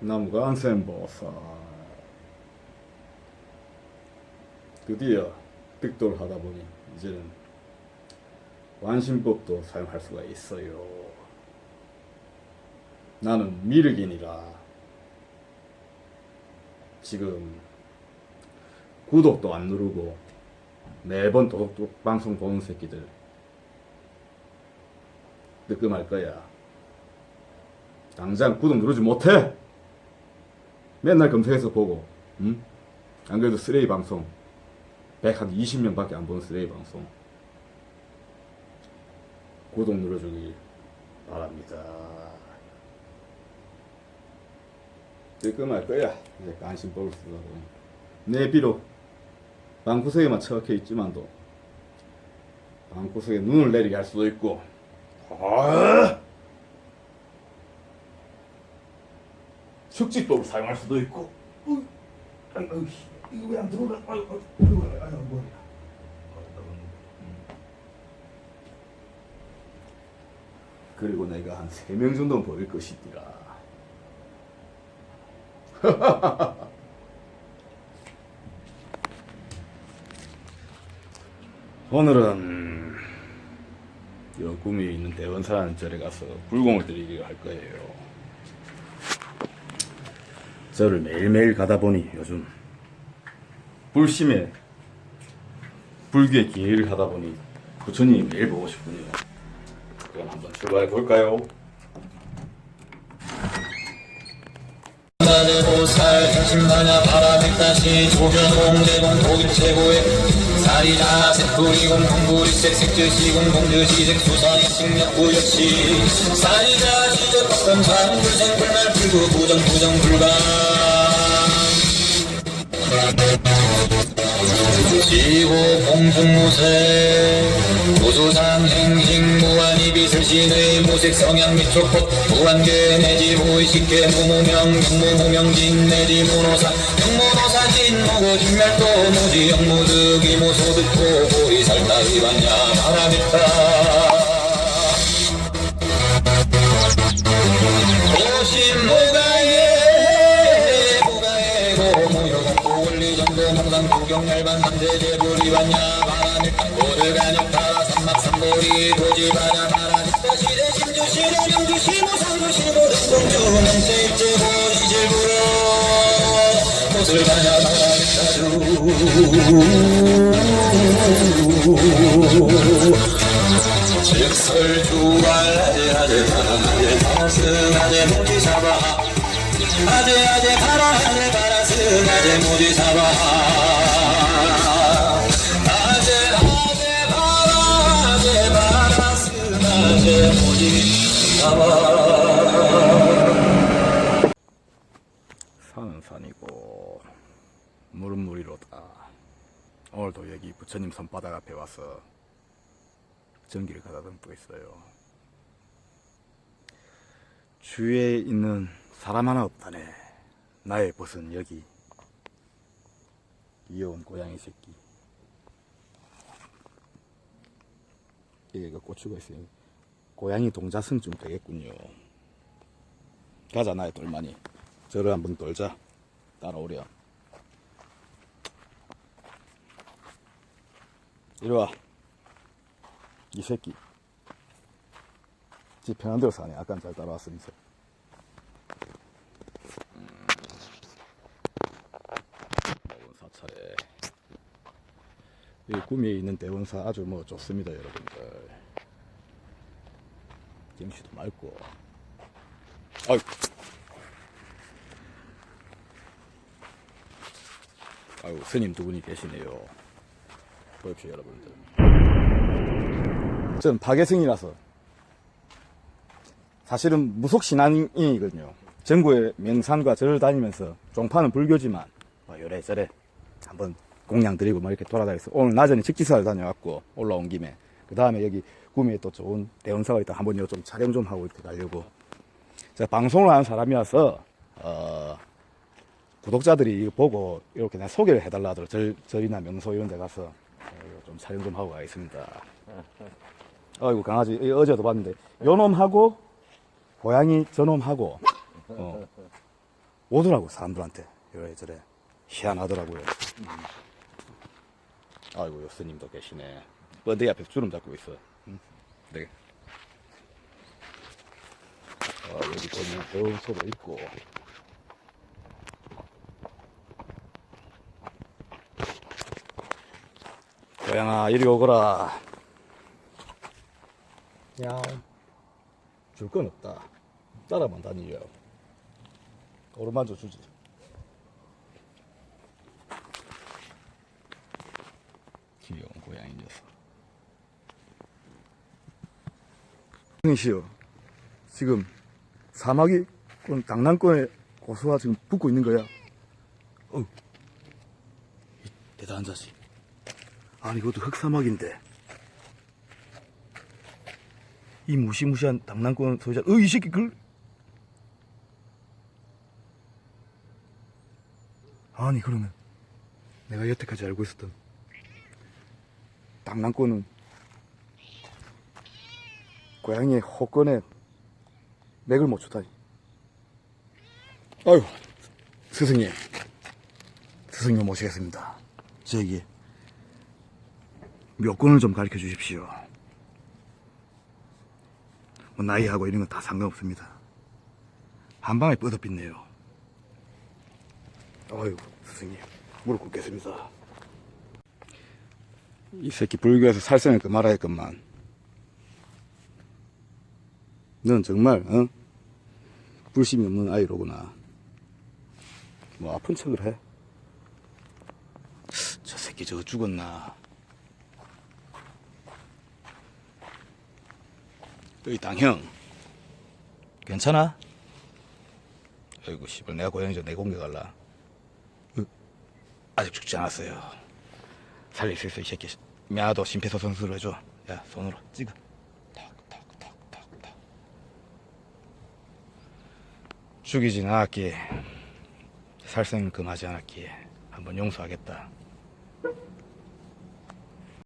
남관센보살 드디어 득도를 하다 보니 이제는 완신법도 사용할 수가 있어요. 나는 미륵이니라 지금 구독도 안 누르고 매번 도둑 방송 보는 새끼들 뜨끔할 거야. 당장 구독 누르지 못해. 맨날 검색해서 보고, 응? 안 그래도 쓰레기 방송 100한 20명 밖에 안 보는 쓰레기 방송 구독 눌러주길 바랍니다. 뜨끔할 거야. 이제 쓰다 보니. 내 비록 방구석에만 처박혀 있지만도 방구석에 눈을 내리게 할 수도 있고 아! 숙지법을 사용할 수도 있고. 그리고 내가 한 세 명 정도는 보일 것이니라. 오늘은 여 구미에 있는 대원사라는 절에 가서 불공을 드리기로 할 거예요. 절을 매일매일 가다 보니 요즘 불심에 불교의 기회를 하다 보니 부처님이 매일 보고 싶군요. 그럼 한번 출발해 볼까요? 만의 보살 자신마냐 바라백다시 조변공 대공 독일 최고의 사리자 색불이공 공부리색 색주시공 공주시색 수사이 식력구역시 사리자 시적 법검산 불생불말 불구 부정 부정 불가 지고 공중무색 무수상 행식 무한이 비슬신의 무색 성향 미초법 무한계 내지 무의식계 무무명 영무무명진 내지 무노사. 영무노사 진 무고 진멸도 무지 영 무득이 무소득고 보리살다 위반야 바라밌다 원리정도 목상 구경 열반 삼재제 불이반야 바라밀 땅고를 간역하라 삼막삼보리 도지바냐 바라밀다 시대 심주시대 명주시 무상주시 고등공주 명세일제고 이질부러 못을 가냐 바라밀다주 즉설주알 아재 아재 바라스 아재 모지사바 아재 아재 바라 아재 바라스 아재 모지사바 아재 아재 바라 아재 바라스 아재 모지사바 산은 산이고 물은 물이로다. 오늘도 여기 부처님 손바닥 앞에 와서 전기를 갖다 담고 있어요. 주위에 있는 사람 하나 없다네. 나의 벗은 여기 귀여운 고양이 새끼. 여기가 고추가 있어요. 고양이 동자승 좀 되겠군요. 가자 나의 돌만이. 저를 한번 돌자. 따라오렴. 이리 와. 이 새끼. 지 편한 대로 사네. 아까 잘 따라왔으면서. 음. 대원 사찰에. 이 구미에 있는 대원사 아주 뭐 좋습니다, 여러분들. 경치도 맑고. 아유. 아유, 스님 두 분이 계시네요. 보십시오, 여러분들. 전 파괴승이라서 사실은 무속신앙인이거든요. 전국의 명산과 절을 다니면서 종파는 불교지만 뭐 요래저래 한번 공양 드리고 뭐 이렇게 돌아다녔어. 오늘 낮에는 직지사를 다녀왔고 올라온 김에 그 다음에 여기 구미에 또 좋은 대원사가 있다. 한번 좀 촬영 좀 하고 이렇게 가려고. 제가 방송을 하는 사람이라서 어, 구독자들이 이거 보고 이렇게 나 소개를 해달라 하더라고요. 절, 절이나 명소 이런 데 가서 어, 좀 촬영 좀 하고 가겠습니다. 아이고, 강아지. 이 어제도 봤는데, 요놈하고, 고양이 저놈하고, 어, 오더라고 사람들한테 이래저래 희한하더라고요. 음. 아이고 여스님도 계시네. 번데기 앞에서 주름 잡고 있어. 음. 네. 아, 여기 보면 배운소도 있고. 고양아 이리 오거라. 야옹. 줄건 없다. 따라만 다니려. 오르만져 주지. 귀여운 고양이 녀석. 형이 시여, 지금 사마귀 당난권에 고소가 지금 붙고 있는 거야. 어, 이 대단한 자식. 아니 이것도 흑사막인데. 이 무시무시한 당난권 소유자, 어, 이 새끼 그 아니 그러면 내가 여태까지 알고 있었던 당난권은 고양이의 호권에 맥을 못 추다니. 아유, 스승님. 스승님 모시겠습니다. 저에게 묘권을 좀 가르쳐 주십시오. 뭐 나이하고 이런 건 다 상관없습니다. 한 방에 뻗어빛네요. 아유, 스승님. 무릎 꿇겠습니다. 이 새끼 불교에서 살생을 그 말아야 했건만. 넌 정말, 어? 불심이 없는 아이로구나. 뭐 아픈 척을 해. 저 새끼 저거 죽었나. 여기 당형. 괜찮아? 아이고, 씨발, 내가 고양이 저 내. 으, 아직 죽지 않았어요. 살릴 수 있어, 이 새끼. 미안하도 심폐소생술을 해줘. 야, 손으로 찍어. 죽이진 않았기에, 살생 금하지 않았기에, 한번 용서하겠다.